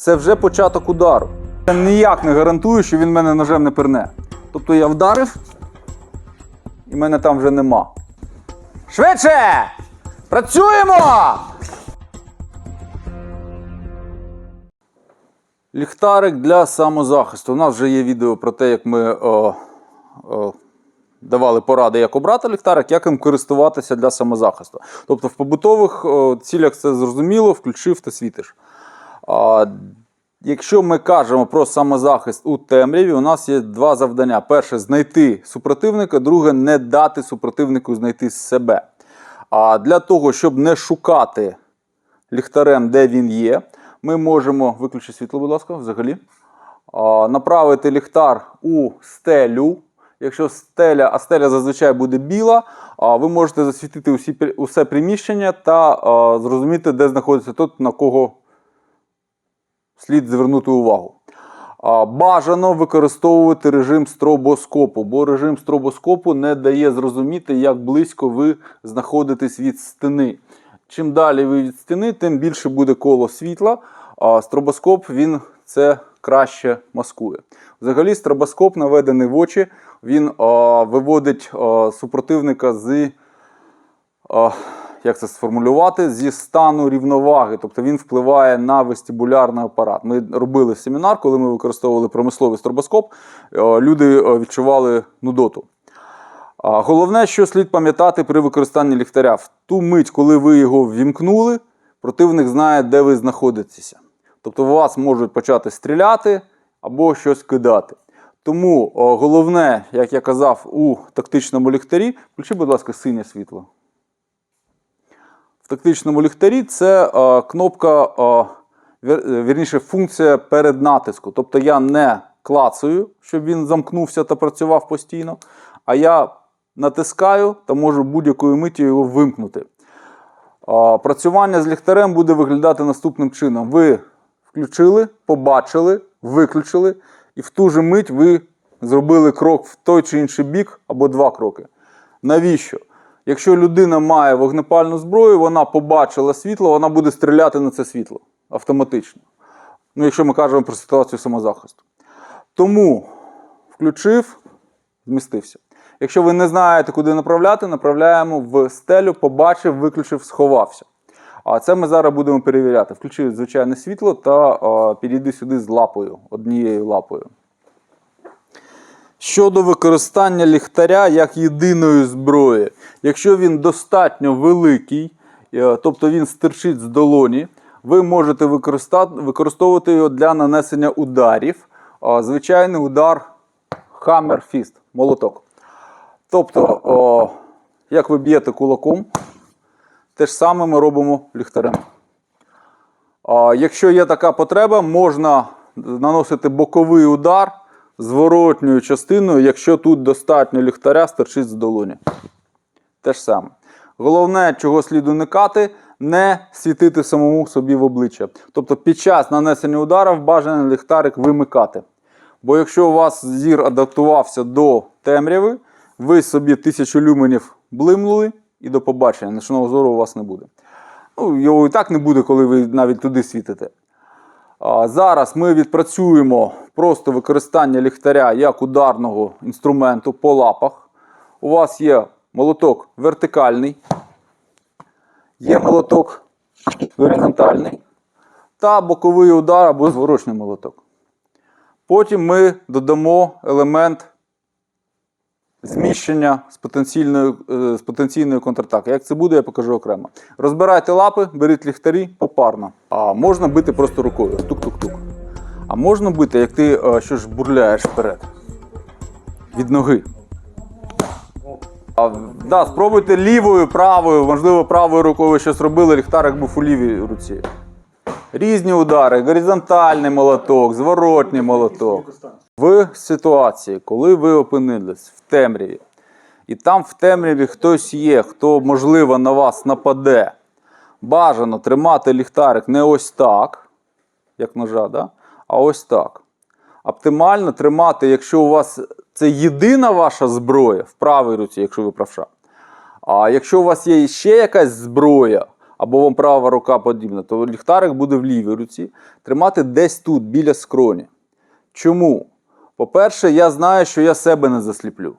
це вже початок удару. Я ніяк не гарантую, що він мене ножем не пирне. Тобто я вдарив, і мене там вже нема. Швидше! Працюємо! Ліхтарик для самозахисту. У нас вже є відео про те, як ми о, о, давали поради, як обрати ліхтарик, як їм користуватися для самозахисту. Тобто в побутових о, цілях це зрозуміло, включив та світиш. Якщо ми кажемо про самозахист у темряві, у нас є два завдання: перше знайти супротивника, друге не дати супротивнику знайти себе. А для того, щоб не шукати ліхтарем, де він є, ми можемо виключити світло, будь ласка, взагалі. Направити ліхтар у стелю. Якщо стеля, а стеля зазвичай буде біла, ви можете засвітити усі, усе приміщення та зрозуміти, де знаходиться тот, на кого слід звернути увагу. Бажано використовувати режим стробоскопу, бо режим стробоскопу не дає зрозуміти, як близько ви знаходитесь від стіни. Чим далі ви від стіни, тим більше буде коло світла. А стробоскоп він це краще маскує. Взагалі, стробоскоп наведений в очі, він а, виводить а, супротивника з а, як це сформулювати, зі стану рівноваги. Тобто він впливає на вестибулярний апарат. Ми робили семінар, коли ми використовували промисловий стробоскоп, е, люди е, відчували нудоту. Головне, що слід пам'ятати при використанні ліхтаря. В ту мить, коли ви його ввімкнули, противник знає, де ви знаходитеся. Тобто у вас можуть почати стріляти або щось кидати. Тому головне, як я казав, у тактичному ліхтарі, включи, будь ласка, синє світло. Тактичному ліхтарі це е, кнопка, е, е, вірніше, функція перед натиску. Тобто я не клацаю, щоб він замкнувся та працював постійно, а я натискаю та можу будь-якої миті його вимкнути. А, Працювання з ліхтарем буде виглядати наступним чином: ви включили, побачили, виключили, і в ту же мить ви зробили крок в той чи інший бік або два кроки. Навіщо? Якщо людина має вогнепальну зброю, вона побачила світло, вона буде стріляти на це світло автоматично. Ну, якщо ми кажемо про ситуацію самозахисту. Тому включив, змістився. Якщо ви не знаєте, куди направляти, направляємо в стелю, побачив, виключив, сховався. А це ми зараз будемо перевіряти. Включив звичайне світло та підійди сюди з лапою, однією лапою. Щодо використання ліхтаря як єдиної зброї, якщо він достатньо великий, е, тобто він стирчить з долоні, ви можете використовувати його для нанесення ударів. Звичайний удар Hammer Fist, молоток. Тобто, як ви б'єте кулаком, те ж саме ми робимо ліхтарем. Якщо є така потреба, можна наносити боковий удар зворотньою частиною, якщо тут достатньо ліхтаря стирчить з долоні. Те ж саме. Головне, чого слід уникати, не світити самому собі в обличчя. Тобто під час нанесення ударів бажано ліхтарик вимикати. Бо якщо у вас зір адаптувався до темряви, ви собі тисячу люменів блимнули і до побачення. Нічного зору у вас не буде. Ну, його і так не буде, коли ви навіть туди світите. Зараз ми відпрацюємо просто використання ліхтаря як ударного інструменту по лапах. У вас є молоток вертикальний, є молоток горизонтальний та боковий удар або зворочний молоток. Потім ми додамо елемент зміщення з потенційною, е, з потенційної контратаки. Як це буде, я покажу окремо. Розбирайте лапи, беріть ліхтарі попарно. А можна бити просто рукою. Тук-тук-тук. А можна бити, як ти е, що ж бурляєш вперед. Від ноги. А, да, спробуйте лівою, правою, можливо, правою рукою щось робили, ліхтарик був у лівій руці. Різні удари, горизонтальний молоток, зворотній молоток. В ситуації, коли ви опинились в темряві, і там в темряві хтось є, хто, можливо, на вас нападе, бажано тримати ліхтарик не ось так, як ножа, да? а ось так. Оптимально тримати, якщо у вас це єдина ваша зброя в правій руці, якщо ви правша. А якщо у вас є ще якась зброя, або вам права рука подібна, то ліхтарик буде в лівій руці, тримати десь тут, біля скроні. Чому? По-перше, я знаю, що я себе не засліплю.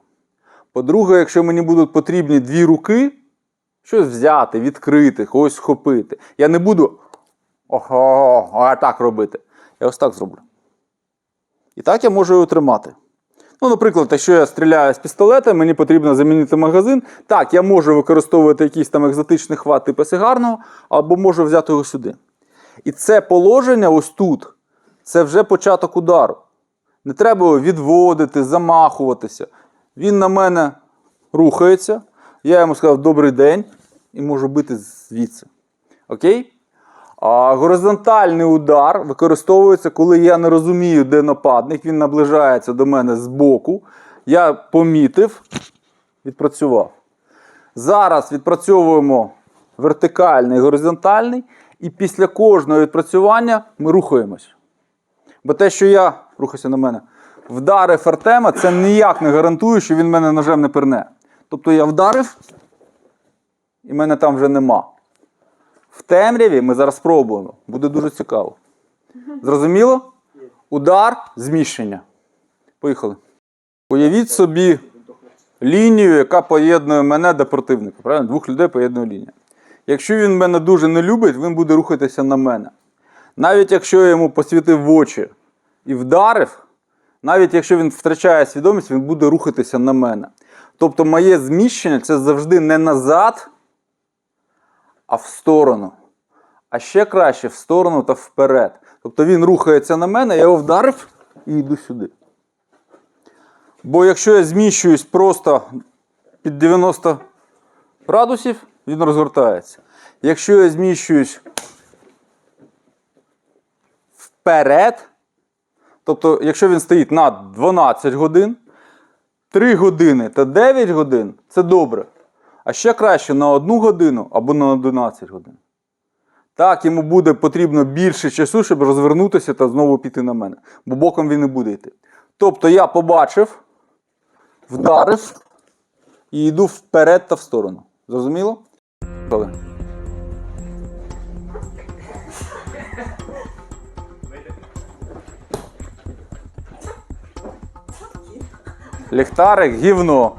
По-друге, якщо мені будуть потрібні дві руки, щось взяти, відкрити, когось схопити, я не буду ого, а так робити. Я ось так зроблю. І так я можу його тримати. Ну, наприклад, якщо я стріляю з пістолета, мені потрібно замінити магазин. Так, я можу використовувати якийсь там екзотичний хват типу сигарного, або можу взяти його сюди. І це положення ось тут, це вже початок удару. Не треба відводити, замахуватися. Він на мене рухається. Я йому сказав добрий день і можу бити звідси. Окей? А горизонтальний удар використовується, коли я не розумію, де нападник, він наближається до мене з боку. Я помітив, відпрацював. Зараз відпрацьовуємо вертикальний, і горизонтальний, і після кожного відпрацювання ми рухаємось. Бо те, що я рухайся на мене, вдарив Артема, це ніяк не гарантує, що він мене ножем не перне. Тобто я вдарив, і мене там вже нема. В темряві ми зараз спробуємо. Буде дуже цікаво. Зрозуміло? Удар, зміщення. Поїхали. Уявіть собі лінію, яка поєднує мене до противника. Правильно? Двох людей поєднує лінія. Якщо він мене дуже не любить, він буде рухатися на мене. Навіть якщо я йому посвітив в очі і вдарив, навіть якщо він втрачає свідомість, він буде рухатися на мене. Тобто моє зміщення це завжди не назад, а в сторону. А ще краще в сторону та вперед. Тобто він рухається на мене, я його вдарив і йду сюди. Бо якщо я зміщуюсь просто під 90 градусів, він розгортається. Якщо я зміщуюсь вперед, тобто, якщо він стоїть на 12 годин, 3 години та 9 годин це добре. А ще краще на 1 годину або на 11 годин. Так, йому буде потрібно більше часу, щоб розвернутися та знову піти на мене. Бо боком він не буде йти. Тобто я побачив, вдарив і йду вперед та в сторону. Зрозуміло? Ліхтарик, гівно.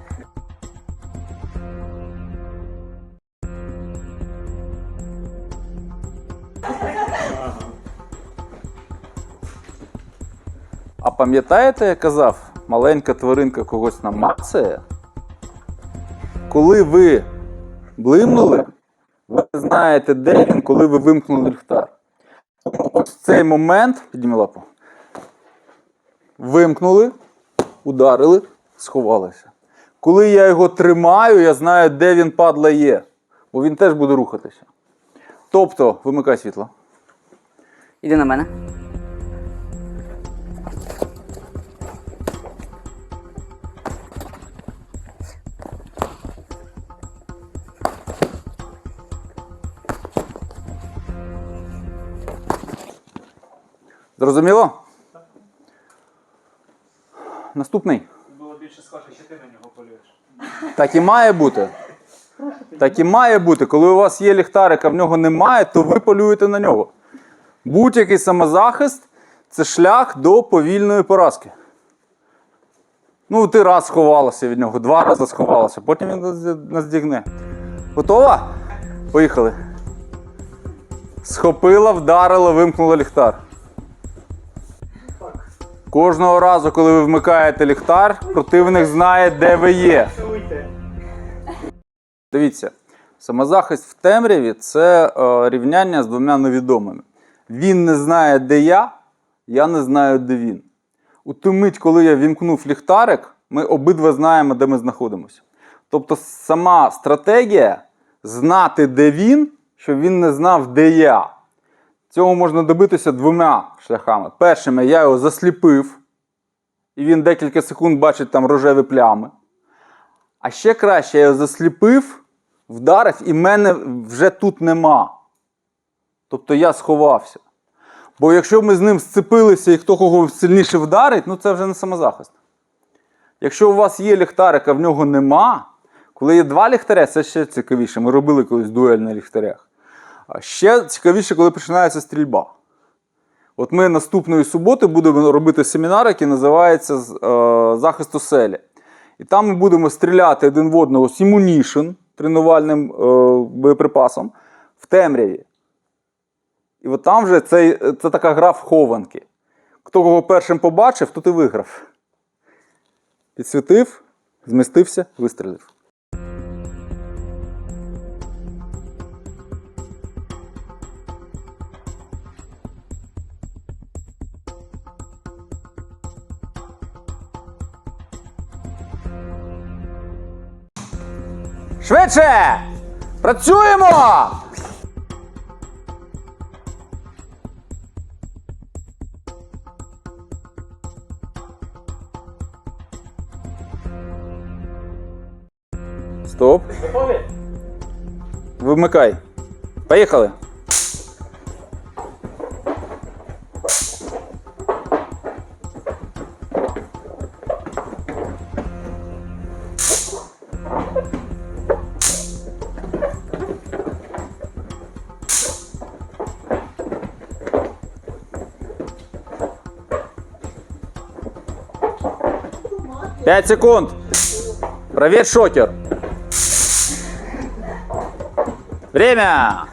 А пам'ятаєте, я казав, маленька тваринка когось намацає? Коли ви блимнули, ви знаєте, де він, коли ви вимкнули ліхтар. Ось в цей момент, підніми лапу, вимкнули, ударили, сховалися. Коли я його тримаю, я знаю, де він падла є, бо він теж буде рухатися. Тобто, вимикай світло. Іди на мене. Зрозуміло? Наступний. Було більше схоже, що ти на нього полюєш. Так і має бути. Так і має бути. Коли у вас є ліхтарик, а в нього немає, то ви полюєте на нього. Будь-який самозахист це шлях до повільної поразки. Ну, ти раз сховалася від нього, два рази сховалася, потім він нас- наздігне. Готова? Поїхали. Схопила, вдарила, вимкнула ліхтар. Кожного разу, коли ви вмикаєте ліхтар, противник знає, де ви є. Дивіться, самозахист в темряві це е, рівняння з двома невідомими. Він не знає, де я, я не знаю, де він. У ту мить, коли я вімкнув ліхтарик, ми обидва знаємо, де ми знаходимося. Тобто, сама стратегія знати, де він, щоб він не знав, де я. Цього можна добитися двома шляхами. Першими, я його засліпив, і він декілька секунд бачить там рожеві плями. А ще краще, я його засліпив, вдарив, і мене вже тут нема. Тобто я сховався. Бо якщо ми з ним сцепилися і хто кого сильніше вдарить, ну це вже не самозахист. Якщо у вас є ліхтарик, а в нього нема, коли є два ліхтаря, це ще цікавіше. Ми робили колись дуель на ліхтарях. Ще цікавіше, коли починається стрільба. От ми наступної суботи будемо робити семінар, який називається е, захист оселі. І там ми будемо стріляти один в одного з Immunition, тренувальним е, боєприпасом, в темряві. І от там вже це, це така гра в хованки. Хто кого першим побачив, той і виграв. Підсвітив, змістився, вистрілив. Швидше! Працюємо! Стоп. Вимикай. Поїхали. Пять секунд. Проверь шокер. Время.